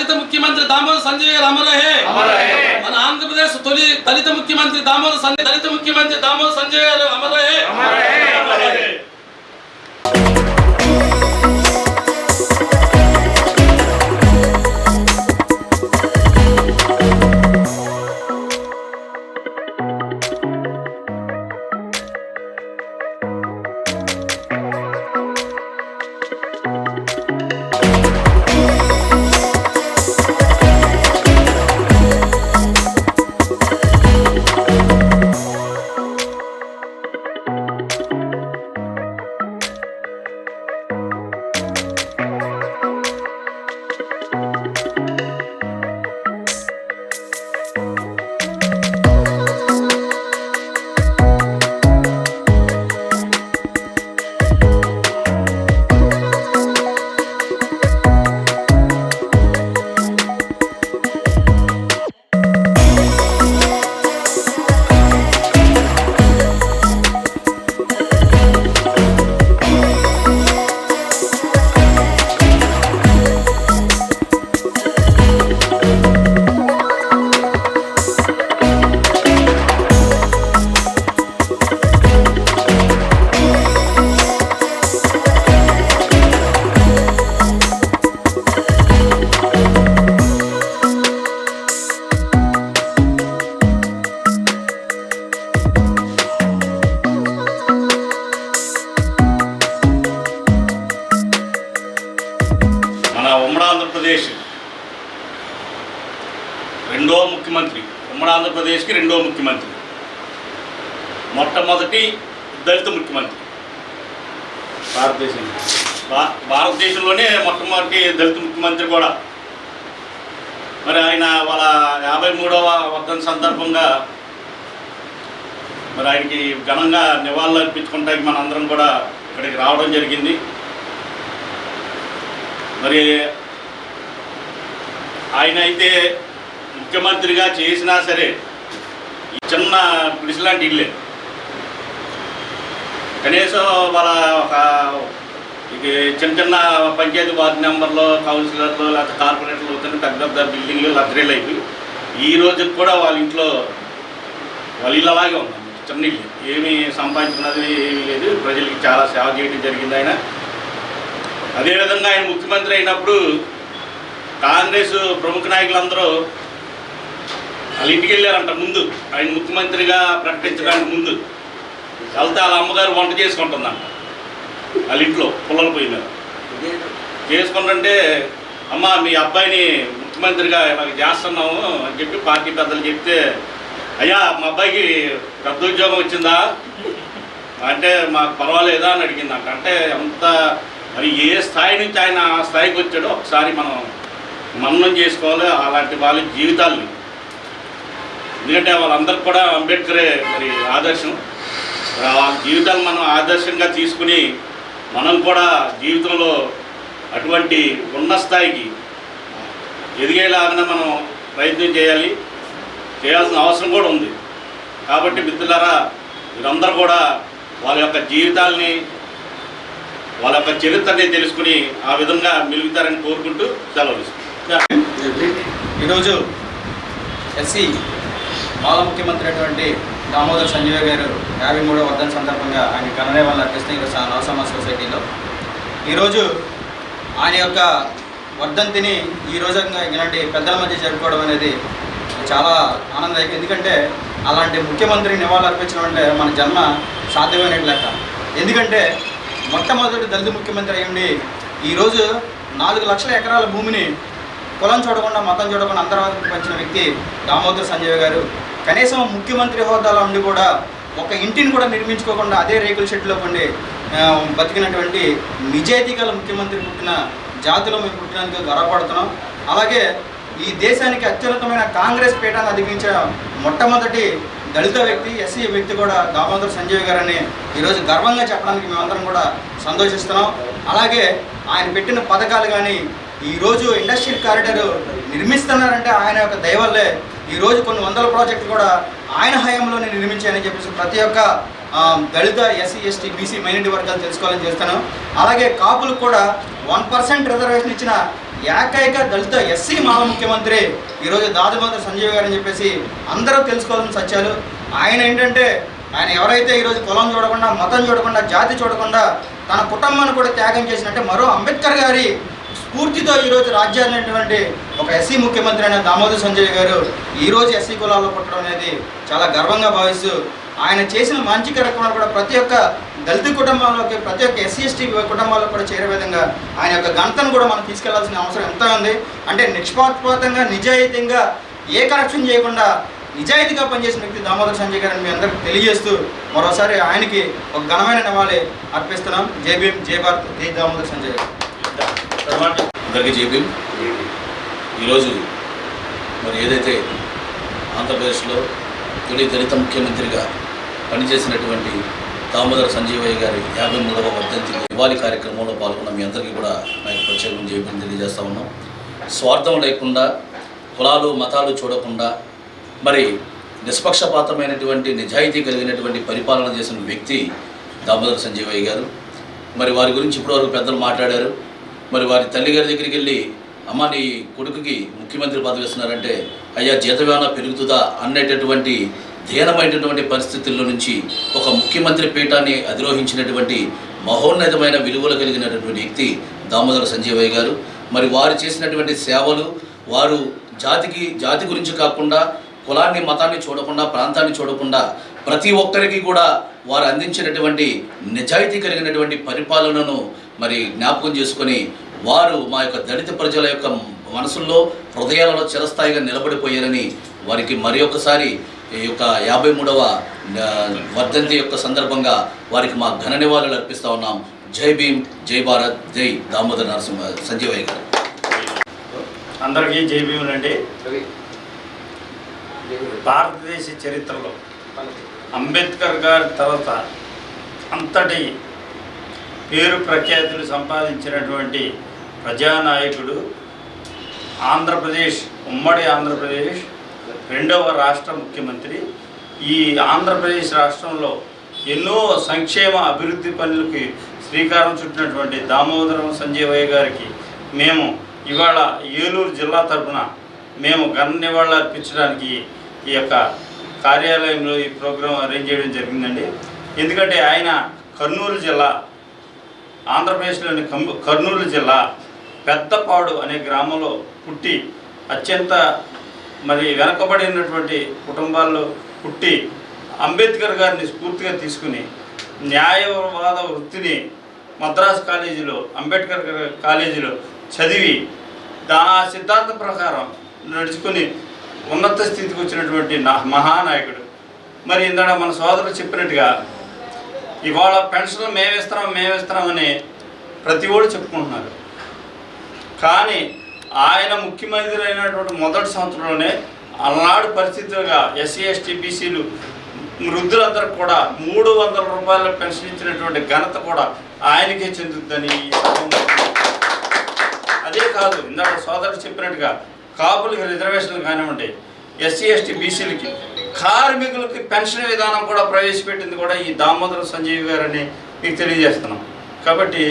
దళిత ముఖ్యమంత్రి దామోదర్ సంజయ్ గారు అమర్ రహే అమర్ రహే. మన ఆంధ్రప్రదేశ్ తొలి దళిత ముఖ్యమంత్రి దామోదర్ సంజయ్ దళిత ముఖ్యమంత్రి దామోదర్ సంజయ్ గారు అమర్ ముఖ్యమంత్రి ఉమ్మడి ఆంధ్రప్రదేశ్కి రెండో ముఖ్యమంత్రి. మొట్టమొదటి దళిత ముఖ్యమంత్రి. భారతదేశం భారతదేశంలోనే మొట్టమొదటి దళిత ముఖ్యమంత్రి కూడా. మరి ఆయన వాళ్ళ యాభై మూడవ వర్ధన సందర్భంగా మరి ఆయనకి ఘనంగా నివాళులు అర్పించుకుంటానికి మనందరం కూడా ఇక్కడికి రావడం జరిగింది. మరి ఆయన అయితే ముఖ్యమంత్రిగా చేసినా సరే ఈ చిన్న గుడిసెలాంటి ఇల్లే. కనీసం వాళ్ళ ఒక ఇక చిన్న చిన్న పంచాయతీ వార్డు నెంబర్లో కౌన్సిలర్లు లేకపోతే కార్పొరేటర్లు అవుతున్న పెద్ద పెద్ద బిల్డింగ్లు లగ్జరీలు అయిపోయి ఈ రోజుకి కూడా వాళ్ళ ఇంట్లో వాళ్ళ ఇల్లు అలాగే ఉంది. చిన్న ఇల్లు. ఏమీ సంపాదించుకున్నది ఏమీ లేదు. ప్రజలకి చాలా సేవ చేయడం జరిగింది ఆయన. అదేవిధంగా ఆయన ముఖ్యమంత్రి అయినప్పుడు కాంగ్రెస్ ప్రముఖ నాయకులందరూ వాళ్ళ ఇంటికి వెళ్ళారంట ముందు. ఆయన ముఖ్యమంత్రిగా ప్రకటించడానికి ముందు. వెళ్తే వాళ్ళ అమ్మగారు వంట చేసుకుంటుందంట. వాళ్ళ ఇంట్లో పుల్లలు పొయ్యి చేసుకుంటుంటే అమ్మ మీ అబ్బాయిని ముఖ్యమంత్రిగా ఇలాగ చేస్తున్నాము అని చెప్పి పార్టీ పెద్దలు చెప్తే అయ్యా మా అబ్బాయికి పెద్ద ఉద్యోగం వచ్చిందా? అంటే మాకు పర్వాలేదా? అని అడిగిందంట. అంటే అంత మరి ఏ స్థాయి నుంచి ఆయన ఆ స్థాయికి వచ్చాడో ఒకసారి మనం మన్నం చేసుకోవాలి. అలాంటి వాళ్ళ జీవితాల్ని ఎందుకంటే వాళ్ళందరికీ కూడా అంబేద్కరే మరి ఆదర్శం. వాళ్ళ జీవితాలు మనం ఆదర్శంగా తీసుకుని మనం కూడా జీవితంలో అటువంటి ఉన్న స్థాయికి ఎదిగేలాగా మనం ప్రయత్నం చేయాలి. చేయాల్సిన అవసరం కూడా ఉంది. కాబట్టి మిత్రులారా మీరందరూ కూడా వాళ్ళ యొక్క జీవితాల్ని వాళ్ళ యొక్క చరిత్రని తెలుసుకుని ఆ విధంగా మెలుగుతారని కోరుకుంటూ సెలవు. ఈరోజు ఎస్సీ మాజీ ముఖ్యమంత్రి అయినటువంటి దామోదర్ సంజయ్ గారు యాభై మూడో వర్ధన సందర్భంగా ఆయన కన్నడే వాళ్ళు అర్పిస్తే ఈరోజు ఆ సొసైటీలో. ఈరోజు ఆయన యొక్క వర్ధంతిని ఈ రోజు ఇలాంటి పెద్దల మధ్య జరుపుకోవడం అనేది చాలా ఆనందదాయకం. ఎందుకంటే అలాంటి ముఖ్యమంత్రి నివాళులు అర్పించడం అంటే మన జన్మ సాధ్యమైన లెక్క ఎందుకంటే మొట్టమొదటి దళిత ముఖ్యమంత్రి అయ్యండి ఈరోజు నాలుగు లక్షల ఎకరాల భూమిని కులం చూడకుండా మతం చూడకుండా అంతర్వాదం పంచిన వ్యక్తి దామోదర్ సంజయ్ గారు. కనీసం ముఖ్యమంత్రి హోదాలో ఉండి కూడా ఒక ఇంటిని కూడా నిర్మించుకోకుండా అదే రేకుల షెడ్లో పండి బతికినటువంటి నిజాయితీ గల ముఖ్యమంత్రి పుట్టిన జాతిలో మేము పుట్టినందుకు గర్వపడుతున్నాం. అలాగే ఈ దేశానికి అత్యున్నతమైన కాంగ్రెస్ పీఠాన్ని అధిగమించిన మొట్టమొదటి దళిత వ్యక్తి ఎస్సీ వ్యక్తి కూడా దామోదర్ సంజయ్ గారని ఈరోజు గర్వంగా చెప్పడానికి మేమందరం కూడా సంతోషిస్తున్నాం. అలాగే ఆయన పెట్టిన పథకాలు కానీ ఈరోజు ఇండస్ట్రియల్ కారిడార్ నిర్మిస్తున్నారంటే ఆయన యొక్క దయవల్లే ఈరోజు కొన్ని వందల ప్రాజెక్టులు కూడా ఆయన హయాంలోనే నిర్మించాయని చెప్పేసి ప్రతి ఒక్క దళిత ఎస్సీ ఎస్టీ బీసీ మైనారిటీ వర్గాలు తెలుసుకోవాలని చేస్తాను. అలాగే కాపులకు కూడా వన్ పర్సెంట్ రిజర్వేషన్ ఇచ్చిన ఏకైక దళిత ఎస్సీ మాల ముఖ్యమంత్రి ఈరోజు దాదాపు సంజయ్ గారు అని చెప్పేసి అందరూ తెలుసుకోవాల్సిన సత్యాలు. ఆయన ఏంటంటే ఆయన ఎవరైతే ఈరోజు కులం చూడకుండా మతం చూడకుండా జాతి చూడకుండా తన కుటుంబాన్ని కూడా త్యాగం చేసినట్టే మరో అంబేద్కర్ గారి స్ఫూర్తితో ఈరోజు రాజ్యాన్ని అనేటువంటి ఒక ఎస్సీ ముఖ్యమంత్రి అయిన దామోదర్ సంజయ్ గారు ఈరోజు ఎస్సీ కులాల్లో పుట్టడం అనేది చాలా గర్వంగా భావిస్తూ ఆయన చేసిన మంచి కార్యక్రమాలు కూడా ప్రతి ఒక్క దళిత కుటుంబాల్లోకి ప్రతి ఒక్క ఎస్సీ ఎస్టీ కుటుంబాల్లో కూడా చేరే విధంగా ఆయన యొక్క గణతను కూడా మనం తీసుకెళ్ళాల్సిన అవసరం ఎంత ఉంది. అంటే నిష్పాత్పాతంగా నిజాయితీగా ఏ కరప్షన్ చేయకుండా నిజాయితీగా పనిచేసిన వ్యక్తి దామోదర్ సంజయ్ గారిని మీ అందరికి తెలియజేస్తూ మరోసారి ఆయనకి ఒక ఘనమైన నివాళి అర్పిస్తున్నాం. జై భీమ్ జై భారత్ జై దామోదర్ సంజయ్ గారు. అందరికీ జేబీ ఈరోజు మరి ఏదైతే ఆంధ్రప్రదేశ్లో తొలి దళిత ముఖ్యమంత్రిగా పనిచేసినటువంటి దామోదర సంజీవయ్య గారి యాభై మూడవ వర్ధంతి నివాళి కార్యక్రమంలో పాల్గొన్న మీ అందరికీ కూడా నాకు ప్రత్యేకం జేబీని తెలియజేస్తా ఉన్నాం. స్వార్థం లేకుండా కులాలు మతాలు చూడకుండా మరి నిష్పక్షపాతమైనటువంటి నిజాయితీ కలిగినటువంటి పరిపాలన చేసిన వ్యక్తి దామోదర సంజీవయ్య గారు. మరి వారి గురించి ఇప్పటివరకు పెద్దలు మాట్లాడారు. మరి వారి తల్లి గారి దగ్గరికి వెళ్ళి అమ్మ నీ కొడుకుకి ముఖ్యమంత్రి పదవి ఇస్తున్నారంటే అయ్యా జీతవేమన్నా పెరుగుతుందా? అనేటటువంటి ధీనమైనటువంటి పరిస్థితుల్లో నుంచి ఒక ముఖ్యమంత్రి పీఠాన్ని అధిరోహించినటువంటి మహోన్నతమైన విలువలు కలిగినటువంటి వ్యక్తి దామోదర సంజీవయ్య గారు. మరి వారు చేసినటువంటి సేవలు వారు జాతికి జాతి గురించి కాకుండా కులాన్ని మతాన్ని చూడకుండా ప్రాంతాన్ని చూడకుండా ప్రతి ఒక్కరికి కూడా వారు అందించినటువంటి నిజాయితీ కలిగినటువంటి పరిపాలనను మరి జ్ఞాపకం చేసుకొని వారు మా యొక్క దళిత ప్రజల యొక్క మనసుల్లో హృదయాలలో చిరస్థాయిగా నిలబడిపోయారని వారికి మరి ఒక్కసారి ఈ యొక్క యాభై మూడవ వర్ధంతి యొక్క సందర్భంగా వారికి మా ఘన నివాళులు అర్పిస్తా ఉన్నాం. జై భీమ్ జై భారత్ జై దామోదర్ నరసింహ సంజీవయ్య గారు. అందరికీ జై భీములండి భారతదేశ చరిత్రలో అంబేద్కర్ గారి తర్వాత అంతటి పేరు ప్రఖ్యాతులు సంపాదించినటువంటి ప్రజానాయకుడు ఆంధ్రప్రదేశ్ ఉమ్మడి ఆంధ్రప్రదేశ్ రెండవ రాష్ట్ర ముఖ్యమంత్రి. ఈ ఆంధ్రప్రదేశ్ రాష్ట్రంలో ఎన్నో సంక్షేమ అభివృద్ధి పనులకి శ్రీకారం చుట్టినటువంటి దామోదరం సంజీవయ్య గారికి మేము ఇవాళ ఏలూరు జిల్లా తరపున మేము ఘన నివాళులు అర్పించడానికి ఈ యొక్క కార్యాలయంలో ఈ ప్రోగ్రాం అరేంజ్ చేయడం జరిగిందండి. ఎందుకంటే ఆయన కర్నూలు జిల్లా ఆంధ్రప్రదేశ్లోని కం- కర్నూలు జిల్లా పెద్దపాడు అనే గ్రామంలో పుట్టి అత్యంత మరి వెనకబడినటువంటి కుటుంబాల్లో పుట్టి అంబేద్కర్ గారిని స్ఫూర్తిగా తీసుకుని న్యాయవాద వృత్తిని మద్రాస్ కాలేజీలో అంబేద్కర్ కాలేజీలో చదివి దా సిద్ధాంతం ప్రకారం నడుచుకుని ఉన్నత స్థితికి వచ్చినటువంటి నా మహానాయకుడు. మరి ఇందాక మన సోదరులు చెప్పినట్టుగా ఇవాళ పెన్షన్ మేమిస్తున్నాం మేమిస్తున్నామని ప్రతి ఓడు చెప్పుకుంటున్నారు. కానీ ఆయన ముఖ్యమంత్రి అయినటువంటి మొదటి సంవత్సరంలోనే అలనాడు పరిస్థితులుగా ఎస్సీ ఎస్టీ బీసీలు వృద్ధులందరూ కూడా మూడు వందల రూపాయల పెన్షన్ ఇచ్చినటువంటి ఘనత కూడా ఆయనకే చెందుతుందని అదే కాదు ఇందాక సోదరుడు చెప్పినట్టుగా కాపులకి రిజర్వేషన్లు కానివ్వండి ఎస్సీ ఎస్టీ బీసీలకి కార్మికులకి పెన్షన్ విధానం కూడా ప్రవేశపెట్టింది కూడా ఈ దామోదర సంజీవ్ గారని మీకు తెలియజేస్తున్నాం. కాబట్టి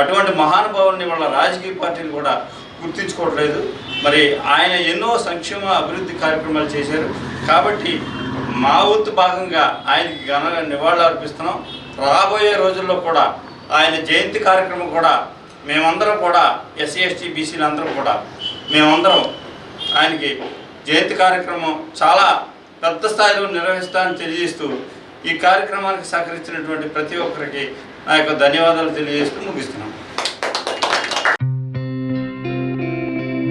అటువంటి మహానుభావుల్ని వాళ్ళ రాజకీయ పార్టీలు కూడా గుర్తించుకోవట్లేదు. మరి ఆయన ఎన్నో సంక్షేమ అభివృద్ధి కార్యక్రమాలు చేశారు. కాబట్టి మా వంతు భాగంగా ఆయనకి ఘన నివాళులు అర్పిస్తున్నాం. రాబోయే రోజుల్లో కూడా ఆయన జయంతి కార్యక్రమం కూడా మేమందరం కూడా ఎస్సీ ఎస్టీ బీసీలు అందరం కూడా మేమందరం ఆయనకి జయంతి కార్యక్రమం చాలా పెద్ద స్థాయిలో నిర్వహిస్తానని తెలియజేస్తూ ఈ కార్యక్రమానికి సహకరించినటువంటి ప్రతి ఒక్కరికి నా యొక్క ధన్యవాదాలు తెలియజేస్తూ ముగిస్తున్నాం.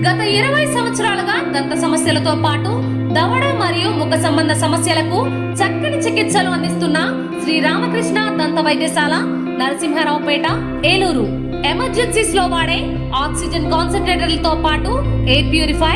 గత ఇరవై సంవత్సరాలుగా దంత సమస్యలతో పాటు దవడ మరియు ముఖ సంబంధ సమస్యలకు చక్కని చికిత్సలు అందిస్తున్న శ్రీ రామకృష్ణ దంత వైద్యశాల నరసింహారావుపేట ఏలూరు. ఎమర్జెన్సీస్లో వాడే ఆక్సిజన్ కాన్సన్ట్రేటర్లతో పాటు air purify